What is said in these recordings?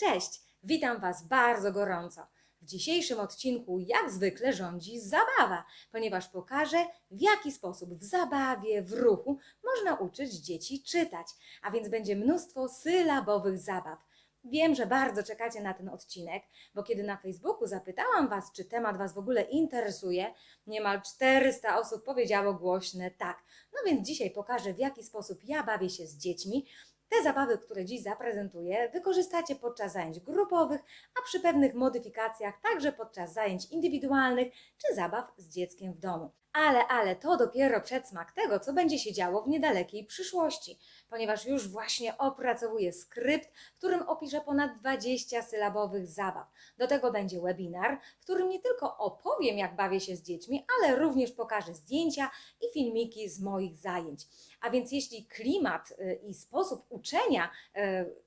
Cześć, witam Was bardzo gorąco. W dzisiejszym odcinku, jak zwykle, rządzi zabawa, ponieważ pokażę, w jaki sposób w zabawie, w ruchu można uczyć dzieci czytać. A więc będzie mnóstwo sylabowych zabaw. Wiem, że bardzo czekacie na ten odcinek, bo kiedy na Facebooku zapytałam Was, czy temat Was w ogóle interesuje, niemal 400 osób powiedziało głośne tak. No więc dzisiaj pokażę, w jaki sposób ja bawię się z dziećmi. Te zabawy, które dziś zaprezentuję, wykorzystacie podczas zajęć grupowych, a przy pewnych modyfikacjach także podczas zajęć indywidualnych czy zabaw z dzieckiem w domu. Ale, ale to dopiero przedsmak tego, co będzie się działo w niedalekiej przyszłości, ponieważ już właśnie opracowuję skrypt, w którym opiszę ponad 20 sylabowych zabaw. Do tego będzie webinar, w którym nie tylko opowiem, jak bawię się z dziećmi, ale również pokażę zdjęcia i filmiki z moich zajęć. A więc jeśli klimat y, i sposób uczenia y,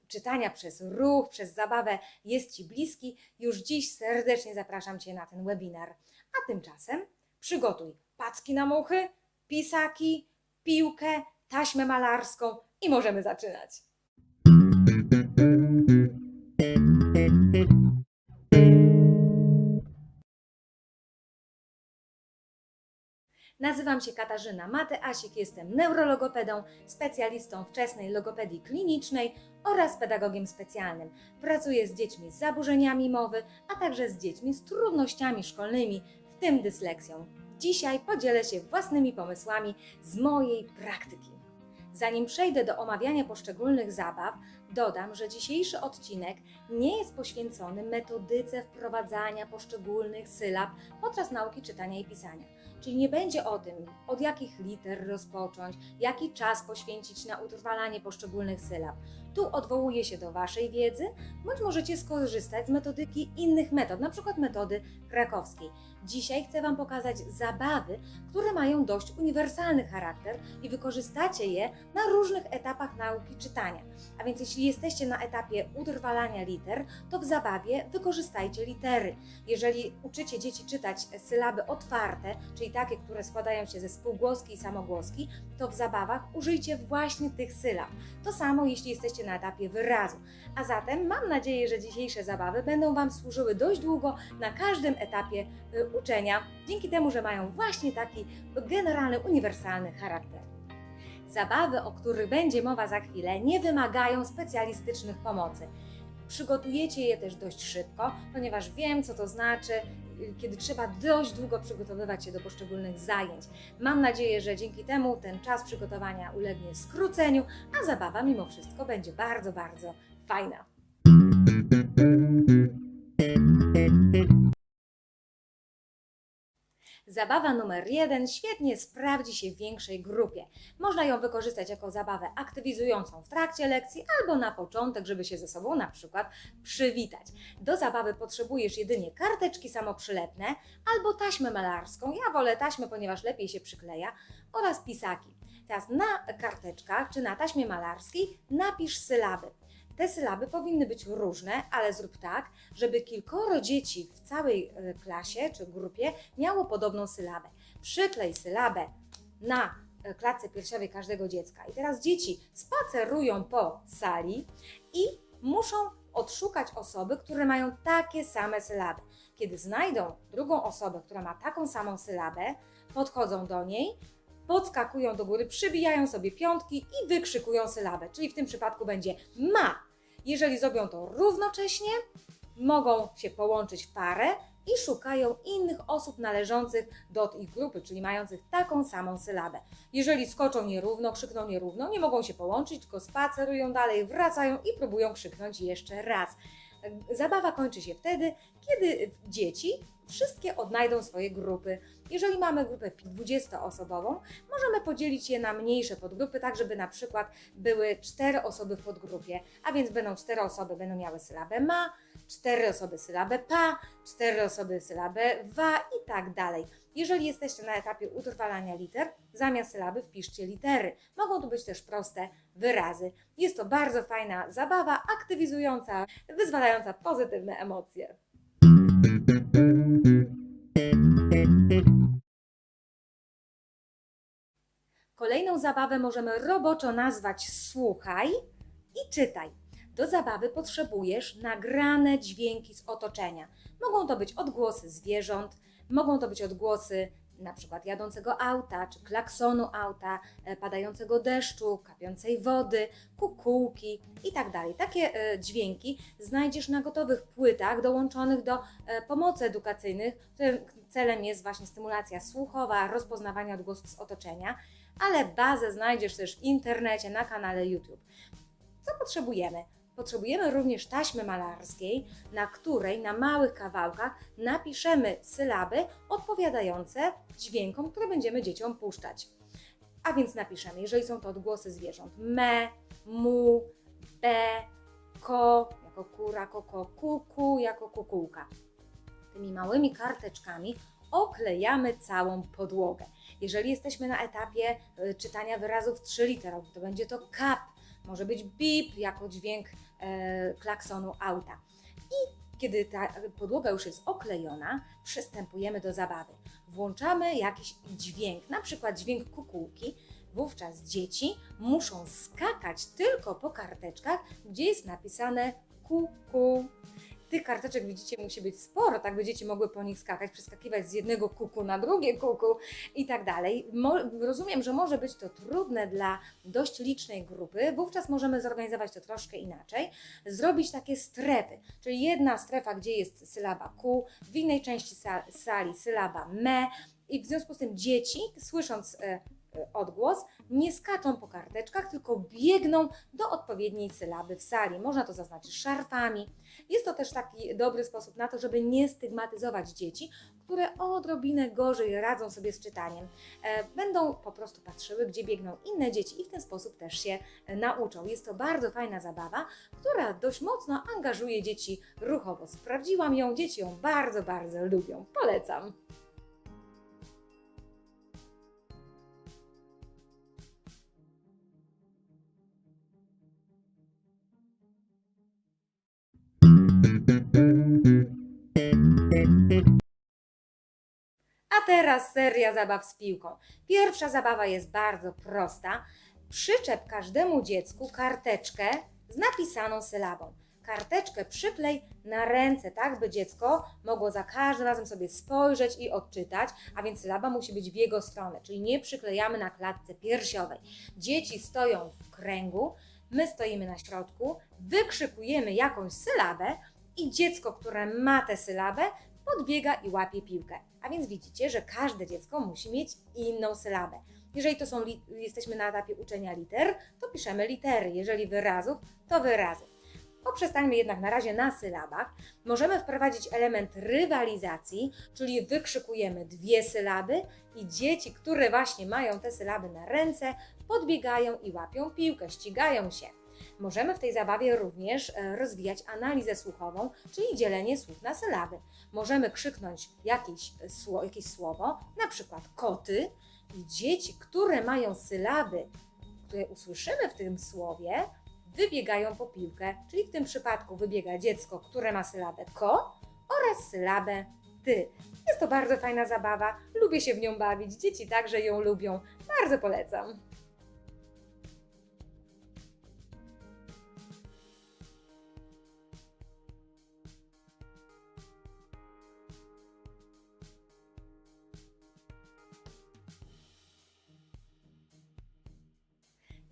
czytania przez ruch, przez zabawę jest Ci bliski, już dziś serdecznie zapraszam Cię na ten webinar. A tymczasem przygotuj packi na muchy, pisaki, piłkę, taśmę malarską i możemy zaczynać. Nazywam się Katarzyna Mateasik, jestem neurologopedą, specjalistą wczesnej logopedii klinicznej oraz pedagogiem specjalnym. Pracuję z dziećmi z zaburzeniami mowy, a także z dziećmi z trudnościami szkolnymi, w tym dysleksją. Dzisiaj podzielę się własnymi pomysłami z mojej praktyki. Zanim przejdę do omawiania poszczególnych zabaw, dodam, że dzisiejszy odcinek nie jest poświęcony metodyce wprowadzania poszczególnych sylab podczas nauki czytania i pisania. Czyli nie będzie o tym, od jakich liter rozpocząć, jaki czas poświęcić na utrwalanie poszczególnych sylab. Tu odwołuję się do Waszej wiedzy, bądź możecie skorzystać z metodyki innych metod, przykład metody krakowskiej. Dzisiaj chcę Wam pokazać zabawy, które mają dość uniwersalny charakter i wykorzystacie je na różnych etapach nauki czytania. A więc jeśli jesteście na etapie utrwalania liter, to w zabawie wykorzystajcie litery. Jeżeli uczycie dzieci czytać sylaby otwarte, czyli takie, które składają się ze spółgłoski i samogłoski, to w zabawach użyjcie właśnie tych sylab. To samo jeśli jesteście na etapie wyrazu. A zatem mam nadzieję, że dzisiejsze zabawy będą Wam służyły dość długo na każdym etapie y, uczenia, dzięki temu, że mają właśnie taki generalny, uniwersalny charakter. Zabawy, o których będzie mowa za chwilę, nie wymagają specjalistycznych pomocy. Przygotujecie je też dość szybko, ponieważ wiem, co to znaczy, kiedy trzeba dość długo przygotowywać się do poszczególnych zajęć. Mam nadzieję, że dzięki temu ten czas przygotowania ulegnie skróceniu, a zabawa mimo wszystko będzie bardzo, bardzo fajna. Zabawa numer jeden świetnie sprawdzi się w większej grupie. Można ją wykorzystać jako zabawę aktywizującą w trakcie lekcji albo na początek, żeby się ze sobą na przykład przywitać. Do zabawy potrzebujesz jedynie karteczki samoprzylepne albo taśmę malarską. Ja wolę taśmę, ponieważ lepiej się przykleja oraz pisaki. Teraz na karteczkach czy na taśmie malarskiej napisz sylaby. Te sylaby powinny być różne, ale zrób tak, żeby kilkoro dzieci w całej e, klasie czy grupie miało podobną sylabę. Przyklej sylabę na e, klatce piersiowej każdego dziecka. I teraz dzieci spacerują po sali i muszą odszukać osoby, które mają takie same sylaby. Kiedy znajdą drugą osobę, która ma taką samą sylabę, podchodzą do niej, podskakują do góry, przybijają sobie piątki i wykrzykują sylabę. Czyli w tym przypadku będzie ma. Jeżeli zrobią to równocześnie, mogą się połączyć w parę i szukają innych osób należących do ich grupy, czyli mających taką samą sylabę. Jeżeli skoczą nierówno, krzykną nierówno, nie mogą się połączyć, tylko spacerują dalej, wracają i próbują krzyknąć jeszcze raz. Zabawa kończy się wtedy, kiedy dzieci wszystkie odnajdą swoje grupy. Jeżeli mamy grupę 20-osobową, możemy podzielić je na mniejsze podgrupy, tak żeby na przykład były 4 osoby w podgrupie, a więc będą 4 osoby będą miały sylabę ma, 4 osoby sylabę pa, 4 osoby sylabę wa i tak dalej. Jeżeli jesteście na etapie utrwalania liter, zamiast sylaby wpiszcie litery. Mogą tu być też proste wyrazy. Jest to bardzo fajna zabawa, aktywizująca, wyzwalająca pozytywne emocje. Kolejną zabawę możemy roboczo nazwać słuchaj i czytaj. Do zabawy potrzebujesz nagrane dźwięki z otoczenia. Mogą to być odgłosy zwierząt, mogą to być odgłosy na przykład jadącego auta, czy klaksonu auta, e, padającego deszczu, kapiącej wody, kukułki i tak. Takie e, dźwięki znajdziesz na gotowych płytach dołączonych do e, pomocy edukacyjnych, którym celem jest właśnie stymulacja słuchowa, rozpoznawanie odgłosów z otoczenia, ale bazę znajdziesz też w internecie, na kanale YouTube. Co potrzebujemy? Potrzebujemy również taśmy malarskiej, na której na małych kawałkach napiszemy sylaby odpowiadające dźwiękom, które będziemy dzieciom puszczać. A więc napiszemy, jeżeli są to odgłosy zwierząt, me, mu, be, ko, jako kura, koko, kuku, jako kukułka. Tymi małymi karteczkami oklejamy całą podłogę. Jeżeli jesteśmy na etapie y, czytania wyrazów trzyliterowych, to będzie to kap, może być bip jako dźwięk e, klaksonu auta. I kiedy ta podłoga już jest oklejona, przystępujemy do zabawy. Włączamy jakiś dźwięk, na przykład dźwięk kukułki. Wówczas dzieci muszą skakać tylko po karteczkach, gdzie jest napisane kuku. Tych karteczek widzicie musi być sporo, tak dzieci mogły po nich skakać, przeskakiwać z jednego kuku na drugie kuku i tak dalej. Mo rozumiem, że może być to trudne dla dość licznej grupy, wówczas możemy zorganizować to troszkę inaczej. Zrobić takie strefy, czyli jedna strefa, gdzie jest sylaba ku, w innej części sa sali sylaba me i w związku z tym dzieci, słysząc e, odgłos, nie skaczą po karteczkach, tylko biegną do odpowiedniej sylaby w sali. Można to zaznaczyć szarfami. Jest to też taki dobry sposób na to, żeby nie stygmatyzować dzieci, które odrobinę gorzej radzą sobie z czytaniem. E, Będą po prostu patrzyły, gdzie biegną inne dzieci i w ten sposób też się e, nauczą. Jest to bardzo fajna zabawa, która dość mocno angażuje dzieci ruchowo. Sprawdziłam ją, dzieci ją bardzo, bardzo lubią. Polecam. Teraz seria zabaw z piłką. Pierwsza zabawa jest bardzo prosta. Przyczep każdemu dziecku karteczkę z napisaną sylabą. Karteczkę przyklej na ręce, tak by dziecko mogło za każdym razem sobie spojrzeć i odczytać, a więc sylaba musi być w jego stronę, czyli nie przyklejamy na klatce piersiowej. Dzieci stoją w kręgu, my stoimy na środku, wykrzykujemy jakąś sylabę i dziecko, które ma tę sylabę, podbiega i łapie piłkę. A więc widzicie, że każde dziecko musi mieć inną sylabę. Jeżeli to są jesteśmy na etapie uczenia liter, to piszemy litery. Jeżeli wyrazów, to wyrazy. Poprzestańmy jednak na razie na sylabach. Możemy wprowadzić element rywalizacji, czyli wykrzykujemy dwie sylaby i dzieci, które właśnie mają te sylaby na ręce, podbiegają i łapią piłkę, ścigają się. Możemy w tej zabawie również e, rozwijać analizę słuchową, czyli dzielenie słów na sylaby. Możemy krzyknąć jakieś, e, jakieś słowo, na przykład koty, i dzieci, które mają sylaby, które usłyszymy w tym słowie, wybiegają po piłkę, czyli w tym przypadku wybiega dziecko, które ma sylabę ko oraz sylabę ty. Jest to bardzo fajna zabawa, lubię się w nią bawić, dzieci także ją lubią, bardzo polecam.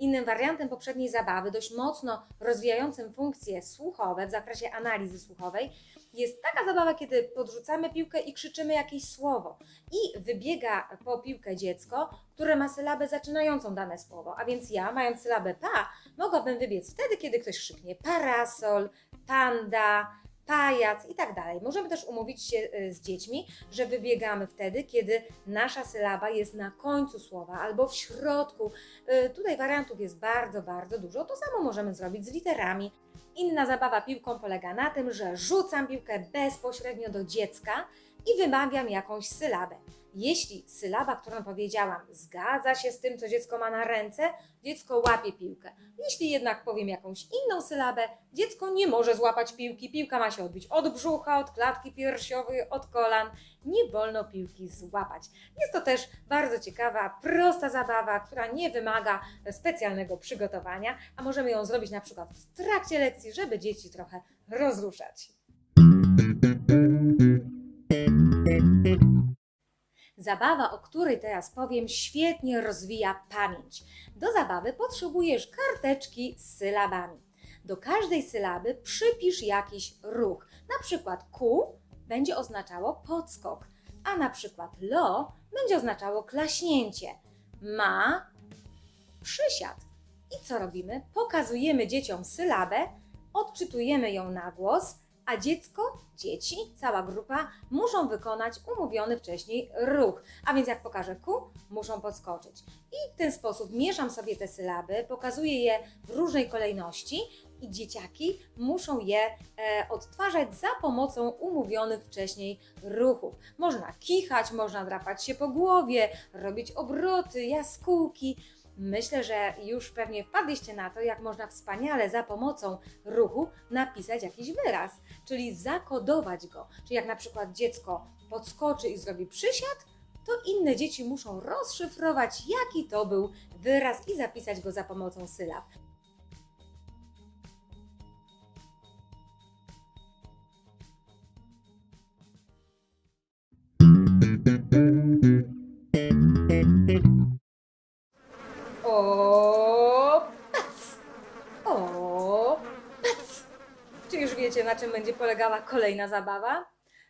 Innym wariantem poprzedniej zabawy, dość mocno rozwijającym funkcje słuchowe w zakresie analizy słuchowej, jest taka zabawa, kiedy podrzucamy piłkę i krzyczymy jakieś słowo. I wybiega po piłkę dziecko, które ma sylabę zaczynającą dane słowo. A więc ja, mając sylabę pa, mogłabym wybiec wtedy, kiedy ktoś krzyknie parasol, panda, pajac i tak dalej. Możemy też umówić się y, z dziećmi, że wybiegamy wtedy, kiedy nasza sylaba jest na końcu słowa albo w środku. Y, Tutaj wariantów jest bardzo, bardzo dużo. To samo możemy zrobić z literami. Inna zabawa piłką polega na tym, że rzucam piłkę bezpośrednio do dziecka i wymawiam jakąś sylabę. Jeśli sylaba, którą powiedziałam, zgadza się z tym, co dziecko ma na ręce, dziecko łapie piłkę. Jeśli jednak powiem jakąś inną sylabę, dziecko nie może złapać piłki. Piłka ma się odbić od brzucha, od klatki piersiowej, od kolan. Nie wolno piłki złapać. Jest to też bardzo ciekawa, prosta zabawa, która nie wymaga specjalnego przygotowania, a możemy ją zrobić na przykład w trakcie lekcji, żeby dzieci trochę rozruszać. Zabawa, o której teraz powiem, świetnie rozwija pamięć. Do zabawy potrzebujesz karteczki z sylabami. Do każdej sylaby przypisz jakiś ruch. Na przykład ku będzie oznaczało podskok, a na przykład lo będzie oznaczało klaśnięcie. Ma przysiad. I co robimy? Pokazujemy dzieciom sylabę, odczytujemy ją na głos, a dziecko, dzieci, cała grupa muszą wykonać umówiony wcześniej ruch. A więc jak pokażę ku, muszą podskoczyć. I w ten sposób mieszam sobie te sylaby, pokazuję je w różnej kolejności i dzieciaki muszą je e, odtwarzać za pomocą umówionych wcześniej ruchów. Można kichać, można drapać się po głowie, robić obroty, jaskółki. Myślę, że już pewnie wpadliście na to, jak można wspaniale za pomocą ruchu napisać jakiś wyraz, czyli zakodować go. Czyli jak na przykład dziecko podskoczy i zrobi przysiad, to inne dzieci muszą rozszyfrować, jaki to był wyraz i zapisać go za pomocą sylab. Czym będzie polegała kolejna zabawa?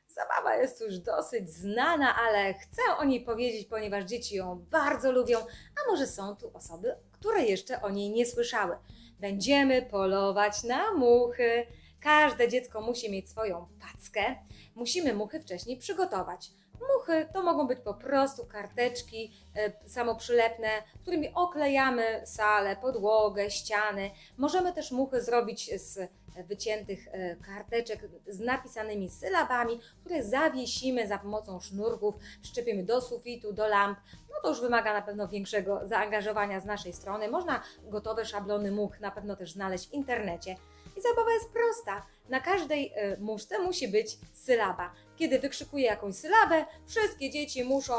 Zabawa jest już dosyć znana, ale chcę o niej powiedzieć, ponieważ dzieci ją bardzo lubią, a może są tu osoby, które jeszcze o niej nie słyszały. Będziemy polować na muchy. Każde dziecko musi mieć swoją packę. Musimy muchy wcześniej przygotować. Muchy to mogą być po prostu karteczki e, samoprzylepne, którymi oklejamy salę, podłogę, ściany. Możemy też muchy zrobić z wyciętych e, karteczek z napisanymi sylabami, które zawiesimy za pomocą sznurków, szczepimy do sufitu, do lamp. No to już wymaga na pewno większego zaangażowania z naszej strony. Można gotowe szablony much na pewno też znaleźć w internecie. I zabawa jest prosta. Na każdej e, muszce musi być sylaba. Kiedy wykrzykuję jakąś sylabę, wszystkie dzieci muszą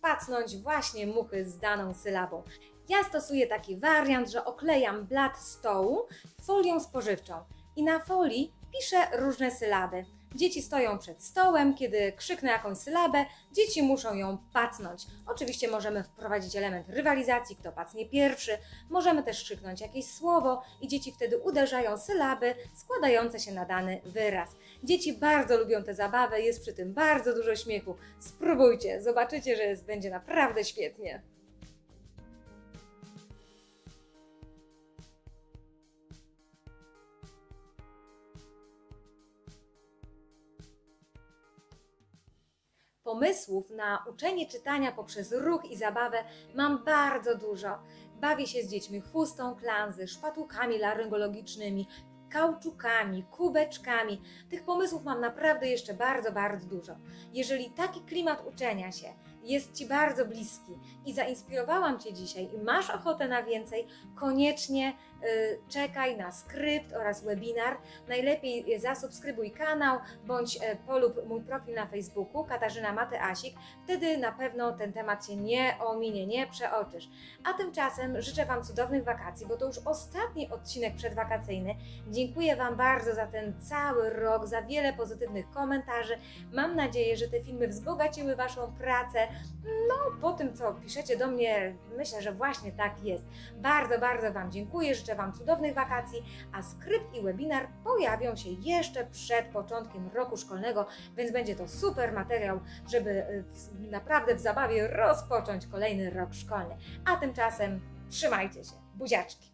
pacnąć właśnie muchy z daną sylabą. Ja stosuję taki wariant, że oklejam blat stołu folią spożywczą i na folii piszę różne sylaby. Dzieci stoją przed stołem, kiedy krzyknę jakąś sylabę, dzieci muszą ją pacnąć. Oczywiście możemy wprowadzić element rywalizacji, kto pacnie pierwszy. Możemy też krzyknąć jakieś słowo i dzieci wtedy uderzają sylaby składające się na dany wyraz. Dzieci bardzo lubią te zabawy, jest przy tym bardzo dużo śmiechu. Spróbujcie, zobaczycie, że jest, będzie naprawdę świetnie. Pomysłów na uczenie czytania poprzez ruch i zabawę mam bardzo dużo. Bawię się z dziećmi chustą klanzy, szpatułkami laryngologicznymi, kauczukami, kubeczkami. Tych pomysłów mam naprawdę jeszcze bardzo, bardzo dużo. Jeżeli taki klimat uczenia się jest Ci bardzo bliski i zainspirowałam Cię dzisiaj i masz ochotę na więcej, koniecznie czekaj na skrypt oraz webinar. Najlepiej zasubskrybuj kanał bądź y, polub mój profil na Facebooku Katarzyna Matyasik. Wtedy na pewno ten temat Cię nie ominie, nie przeoczysz. A tymczasem życzę Wam cudownych wakacji, bo to już ostatni odcinek przedwakacyjny. Dziękuję Wam bardzo za ten cały rok, za wiele pozytywnych komentarzy. Mam nadzieję, że te filmy wzbogaciły Waszą pracę. No, po tym, co piszecie do mnie, myślę, że właśnie tak jest. Bardzo, bardzo Wam dziękuję, życzę Wam cudownych wakacji, a skrypt i webinar pojawią się jeszcze przed początkiem roku szkolnego, więc będzie to super materiał, żeby y, naprawdę w zabawie rozpocząć kolejny rok szkolny. A tymczasem trzymajcie się. Buziaczki!